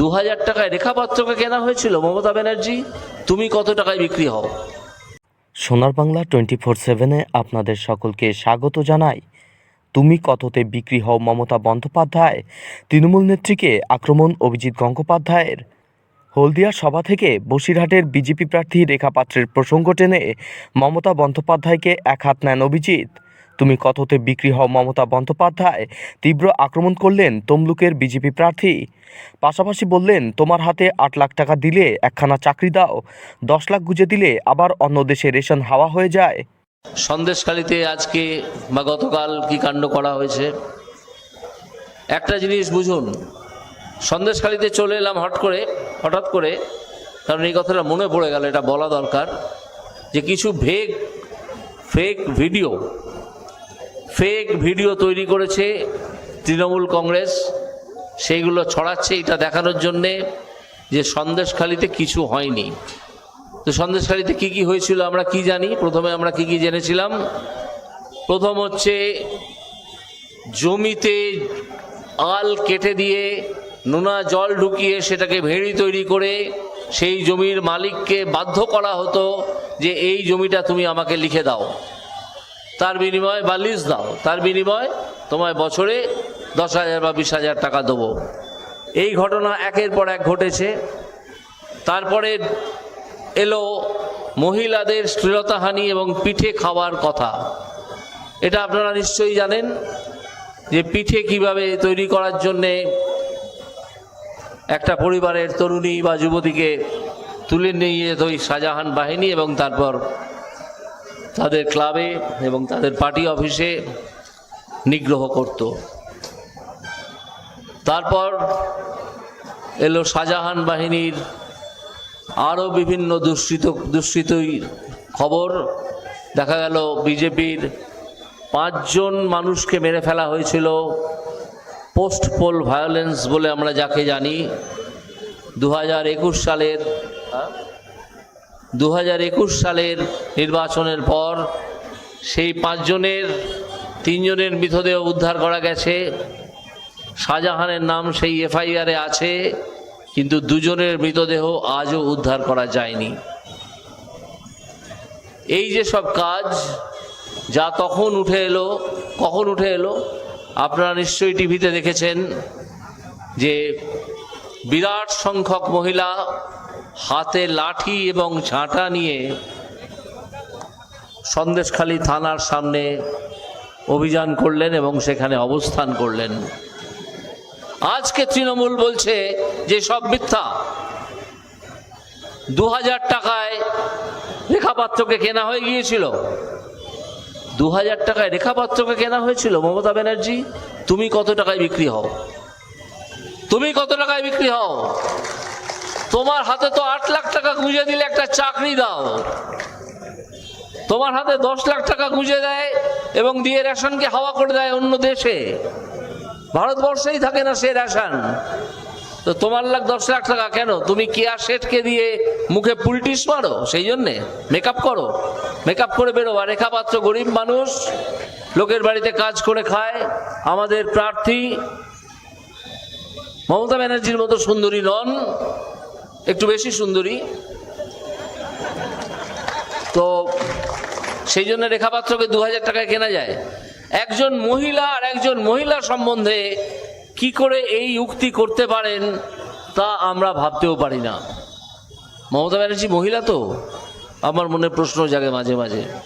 দু হাজার টাকায় রেখাপাত্রকে কেনা হয়েছিল মমতা ব্যানার্জি, তুমি কত টাকায় বিক্রি হও? সোনার বাংলা টোয়েন্টি ফোর সেভেনে আপনাদের সকলকে স্বাগত জানাই। তুমি কততে বিক্রি হও মমতা বন্দ্যোপাধ্যায়? তৃণমূল নেত্রীকে আক্রমণ অভিজিৎ গঙ্গোপাধ্যায়ের। হলদিয়া সভা থেকে বসিরহাটের বিজেপি প্রার্থী রেখা পাত্রের প্রসঙ্গ টেনে মমতা বন্দ্যোপাধ্যায়কে এক হাত নেন অভিজিৎ। তুমি কততে বিক্রি হও মমতা বন্দ্যোপাধ্যায়। তীব্র আক্রমণ করলেন তমলুকের বিজেপি প্রার্থী। পাশাপাশি বললেন, তোমার হাতে আট লাখ টাকা দিলে একখানা চাকরি দাও। দশ লাখ গুজে দিলে আবার অন্য দেশে রেশন হাওয়া হয়ে যায়। সন্দেশখালিতে আজকে বা গতকাল কি কাণ্ড করা হয়েছে? একটা জিনিস বুঝুন, সন্দেশখালিতে চলে এলাম হট করে, হঠাৎ করে, কারণ এই কথাটা মনে পড়ে গেল, এটা বলা দরকার যে কিছু ভেগ ফেক ভিডিও ফেক ভিডিও তৈরি করেছে তৃণমূল কংগ্রেস। সেইগুলো ছড়াচ্ছে, এটা দেখানোর জন্যে যে সন্দেশখালিতে কিছু হয়নি। তো সন্দেশখালিতে কি কি হয়েছিল আমরা কি জানি? প্রথমে আমরা কি কি জেনেছিলাম? প্রথম হচ্ছে জমিতে আল কেটে দিয়ে নোনা জল ঢুকিয়ে সেটাকে ভেড়ি তৈরি করে সেই জমির মালিককে বাধ্য করা হতো যে এই জমিটা তুমি আমাকে লিখে দাও। তার বিনিময়ে বা লিজ দাও, তার বিনিময়ে তোমায় বছরে দশ হাজার বা বিশ হাজার টাকা দেবো। এই ঘটনা একের পর এক ঘটেছে। তারপরে এলো মহিলাদের শ্লীলতাহানি এবং পিঠে খাওয়ার কথা। এটা আপনারা নিশ্চয়ই জানেন যে পিঠে কীভাবে তৈরি করার জন্যে একটা পরিবারের তরুণী বা যুবতীকে তুলে নিয়ে যেত ওই শাহজাহান বাহিনী এবং তারপর তাদের ক্লাবে এবং তাদের পার্টি অফিসে নিগ্রহ করত। তারপর এলো শাহজাহান বাহিনীর আরও বিভিন্ন দুষ্কৃত দুষ্কৃতই খবর। দেখা গেল বিজেপির পাঁচজন মানুষকে মেরে ফেলা হয়েছিল। পোস্ট পোল ভায়োলেন্স বলে আমরা যাকে জানি। দু হাজার একুশ সালের দু হাজার একুশ সালের নির্বাচনের পর সেই পাঁচজনের, তিনজনের মৃতদেহ উদ্ধার করা গেছে। শাহজাহানের নাম সেই এফআইআরে আছে, কিন্তু দুজনের মৃতদেহ আজও উদ্ধার করা যায়নি। এই যে সব কাজ, যা তখন উঠে এলো, কখন উঠে এলো? আপনারা নিশ্চয়ই টিভিতে দেখেছেন যে বিরাট সংখ্যক মহিলা হাতে লাঠি এবং ঝাঁটা নিয়ে সন্দেশখালী থানার সামনে অভিযান করলেন এবং সেখানে অবস্থান করলেন। আজকে তৃণমূল বলছে যে সব মিথ্যা। দু হাজার টাকায় রেখাপাত্রকে কেনা হয়ে গিয়েছিল। দু হাজার টাকায় রেখাপাত্রকে কেনা হয়েছিল? মমতা ব্যানার্জি, তুমি কত টাকায় বিক্রি হও? তুমি কত টাকায় বিক্রি হও? তোমার হাতে তো আট লাখ টাকা গুঁজে দিলে একটা চাকরি দাও। তোমার হাতে দশ লাখ টাকা গুঁজে দেয় এবং দিয়ে রেশনকে হাওয়া করে দেয় অন্য দেশে। ভারতবর্ষেই থাকে না সে রেশন। তো তোমার লাখ দশ লাখ টাকা কেন? তুমি কেয়া শেঠকে দিয়ে মুখে পুলটিস মারো? সেই জন্যে মেকআপ করো। মেকআপ করে বেরো। আর রেখাপাত্র গরিব মানুষ, লোকের বাড়িতে কাজ করে খায়। আমাদের প্রার্থী মমতা ব্যানার্জির মতো সুন্দরী নন। একটু বেশি সুন্দরী। তো সেই জন্য রেখাপাত্রকে দু হাজার টাকায় কেনা যায়। একজন মহিলা আর একজন মহিলা সম্বন্ধে কি করে এই উক্তি করতে পারেন তা আমরা ভাবতেও পারি না। মমতা ব্যানার্জি মহিলা তো? আমার মনে প্রশ্ন জাগে মাঝে মাঝে।